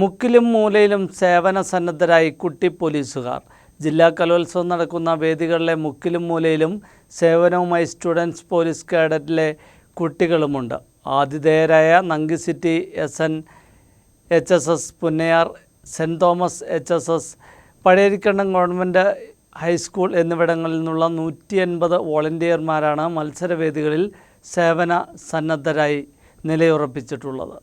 മുക്കിലും മൂലയിലും സേവന സന്നദ്ധരായി കുട്ടി പോലീസുകാർ. ജില്ലാ കലോത്സവം നടക്കുന്ന വേദികളിലെ മുക്കിലും മൂലയിലും സേവനവുമായി സ്റ്റുഡൻസ് പോലീസ് കേഡറ്റിലെ കുട്ടികളുമുണ്ട്. ആതിഥേയരായ Nanki city S N H S S Punnayar Saint Thomas H S S Pazhayarikandam government high school എന്നിവിടങ്ങളിൽ നിന്നുള്ള നൂറ്റി എൺപത് വോളണ്ടിയർമാരാണ് മത്സരവേദികളിൽ സേവന സന്നദ്ധരായി നിലയുറപ്പിച്ചിട്ടുള്ളത്.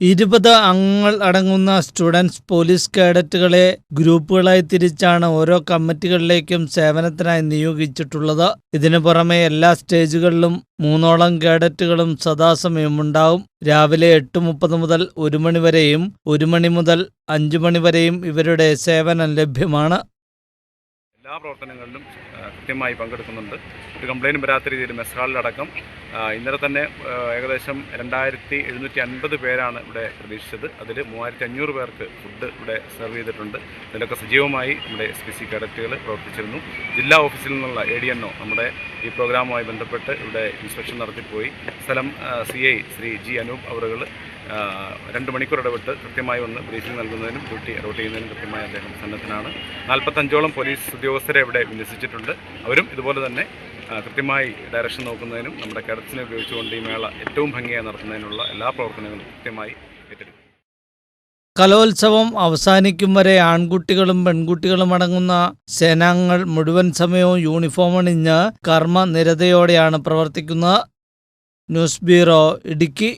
ഇരുപത് അംഗങ്ങൾ അടങ്ങുന്ന സ്റ്റുഡൻസ് പോലീസ് കേഡറ്റുകളെ ഗ്രൂപ്പുകളായി തിരിച്ചാണ് ഓരോ കമ്മിറ്റികളിലേക്കും സേവനത്തിനായി നിയോഗിച്ചിട്ടുള്ളത്. ഇതിനു പുറമെ എല്ലാ സ്റ്റേജുകളിലും മൂന്നോളം കേഡറ്റുകളും സദാസമയം ഉണ്ടാവും രാവിലെ എട്ട് മുപ്പത് മുതൽ ഒരു മണി വരെയും ഒരു മണി മുതൽ അഞ്ചു മണി വരെയും ഇവരുടെ സേവനം ലഭ്യമാണ്. എല്ലാ പ്രവർത്തനങ്ങളിലും കൃത്യമായി പങ്കെടുക്കുന്നുണ്ട്. ഒരു കംപ്ലൈന്റും വരാത്ത രീതിയിൽ മെസ് ഹാളിലടക്കം ഇന്നലെ തന്നെ ഏകദേശം രണ്ടായിരത്തി എഴുന്നൂറ്റി അൻപത് പേരാണ് ഇവിടെ പ്രതീക്ഷിച്ചത്. അതിൽ മൂവായിരത്തി അഞ്ഞൂറ് പേർക്ക് ഫുഡ് ഇവിടെ സെർവ് ചെയ്തിട്ടുണ്ട്. ഇതിലൊക്കെ സജീവമായി നമ്മുടെ എസ് പി സി കേഡറ്റുകൾ പ്രവർത്തിച്ചിരുന്നു. ജില്ലാ ഓഫീസിൽ നിന്നുള്ള എ ഡി എൻ നമ്മുടെ ഈ പ്രോഗ്രാമുമായി ബന്ധപ്പെട്ട് ഇവിടെ ഇൻസ്പെക്ഷൻ നടത്തിപ്പോയി. സ്ഥലം C I Shri G Anoop അവറുകൾ രണ്ട് മണിക്കൂർ ഇടപെട്ട് കൃത്യമായി ഒന്ന് ബ്രീഫിംഗ് നൽകുന്നതിനും ഡ്യൂട്ടി അലോട്ട് ചെയ്യുന്നതിനും കൃത്യമായി അദ്ദേഹം സന്നദ്ധനാണ്. നാൽപ്പത്തഞ്ചോളം പോലീസ് ഉദ്യോഗസ്ഥരെ ഇവിടെ വിന്യസിച്ചിട്ടുണ്ട്. അവരും ഇതുപോലെ തന്നെ കൃത്യമായി ഡയറക്ഷൻ നോക്കുന്നതിനും നമ്മുടെ കേഡറ്റ്സിനെ ഉപയോഗിച്ചുകൊണ്ട് ഈ മേള ഏറ്റവും ഭംഗിയായി നടത്തുന്നതിനുള്ള എല്ലാ പ്രവർത്തനങ്ങളും കൃത്യമായി ഏറ്റെടുക്കും. കലോത്സവം അവസാനിക്കും വരെ ആൺകുട്ടികളും പെൺകുട്ടികളും അടങ്ങുന്ന സേനാംഗങ്ങൾ മുഴുവൻ സമയവും യൂണിഫോം അണിഞ്ഞ് കർമ്മനിരതയോടെയാണ് പ്രവർത്തിക്കുന്നത്. News bureau Idukki.